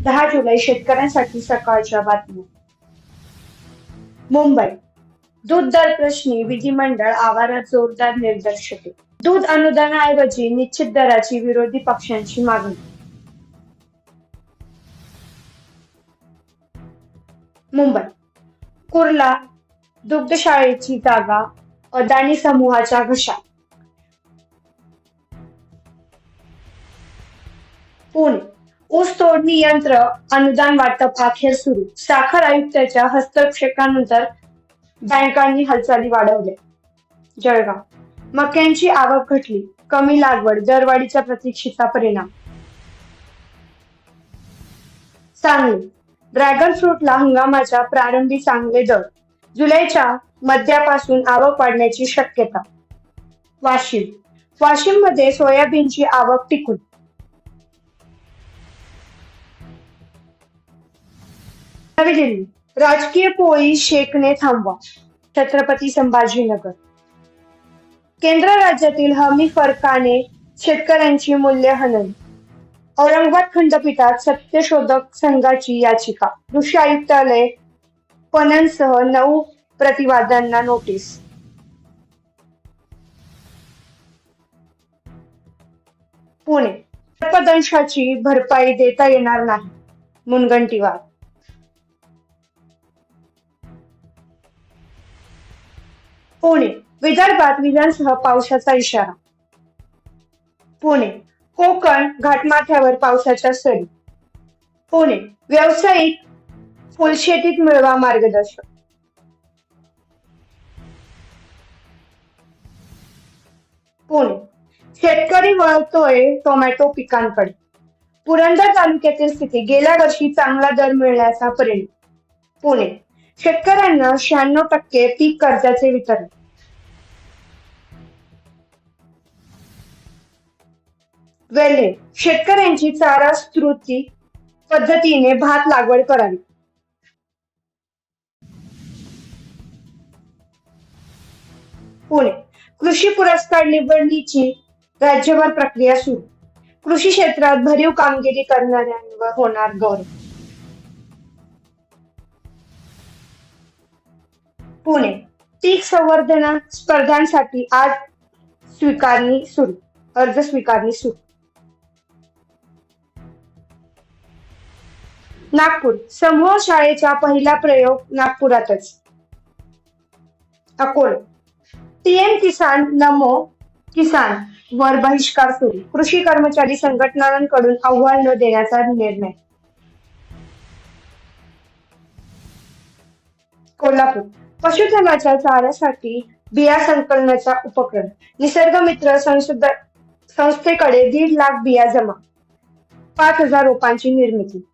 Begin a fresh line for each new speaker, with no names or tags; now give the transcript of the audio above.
दहा जुलै शेतकऱ्यांसाठी सकाळच्या बातम्या. मुंबई. दूध दर प्रश्नी विधिमंडळ आवारात जोरदार निर्दर्शके दूध अनुदानाऐवजी निश्चित दराची विरोधी पक्षांची मागणी. मुंबई. कुर्ला दुग्धशाळेची जागा अदानी समूहाच्या घशात. पुणे. ऊस तोडणी यंत्र अनुदान वाटप अखेर सुरू. साखर आयुक्ताच्या हस्तक्षेपानंतर बँकांनी हालचाली वाढवल्या. जळगाव. मक्यांची आवक घटली. कमी लागवड दरवाढीच्या प्रतीक्षेचा परिणाम. सांगली. ड्रॅगन फ्रूटला हंगामाच्या प्रारंभी चांगले दर. जुलैच्या मध्यापासून आवक वाढण्याची शक्यता. वाशिम. वाशिममध्ये सोयाबीनची आवक टिकून. नवी दिल्ली राजकीय पोळी शेकणे थांबवा. छत्रपती संभाजीनगर. केंद्र राज्यातील हमी फरकाने शेतकऱ्यांची मूल्यहनन औरंगाबाद खंडपीठात सत्यशोधक संघाची याचिका. कृषी आयुक्तालय पणनसह नऊ प्रतिवादांना नोटीस. पुणे. सर्पदंशाची भरपाई देता येणार नाही. मुनगंटीवार. पुणे विदर्भात विजांसह पावसाचा इशारा. पुणे कोकण घाटमाथ्यावर पावसाच्या सरी. पुणे व्यावसायिक फुलशेतीत मिळवा मार्गदर्शन. पुणे शेतकरी वळतोय टोमॅटो पिकांकडे. पुरंदर तालुक्यातील स्थिती गेल्या वर्षी चांगला दर मिळण्याचा परिणाम. पुणे शेतकऱ्यांना शहाण्णव टक्के पीक कर्जाचे वितरण. वेल्हे शेतकऱ्यांची चारा स्तृती पद्धतीने भात लागवड करावी. पुणे कृषी पुरस्कार निवडणीची राज्यभर प्रक्रिया सुरू. कृषी क्षेत्रात भरीव कामगिरी करणाऱ्यांवर होणार गौरव. पुणे. पीक संवर्धन स्पर्धांसाठी आज स्वीकारणी सुरू. अर्ज स्वीकारणी सुरू. नागपूर. समूह शाळेचा पहिला प्रयोग नागपुरातच. अकोला. पीएम किसान नमो किसान. वर बहिष्कार सुरू. कृषी कर्मचारी संघटनांकडून आव्हान न देण्याचा निर्णय. कोल्हापूर. पशुधनाच्या चाऱ्यासाठी बिया संकलनाचा उपक्रम. निसर्ग मित्र संशोधन संस्थेकडे दीड लाख बिया जमा. पाच हजार रोपांची निर्मिती.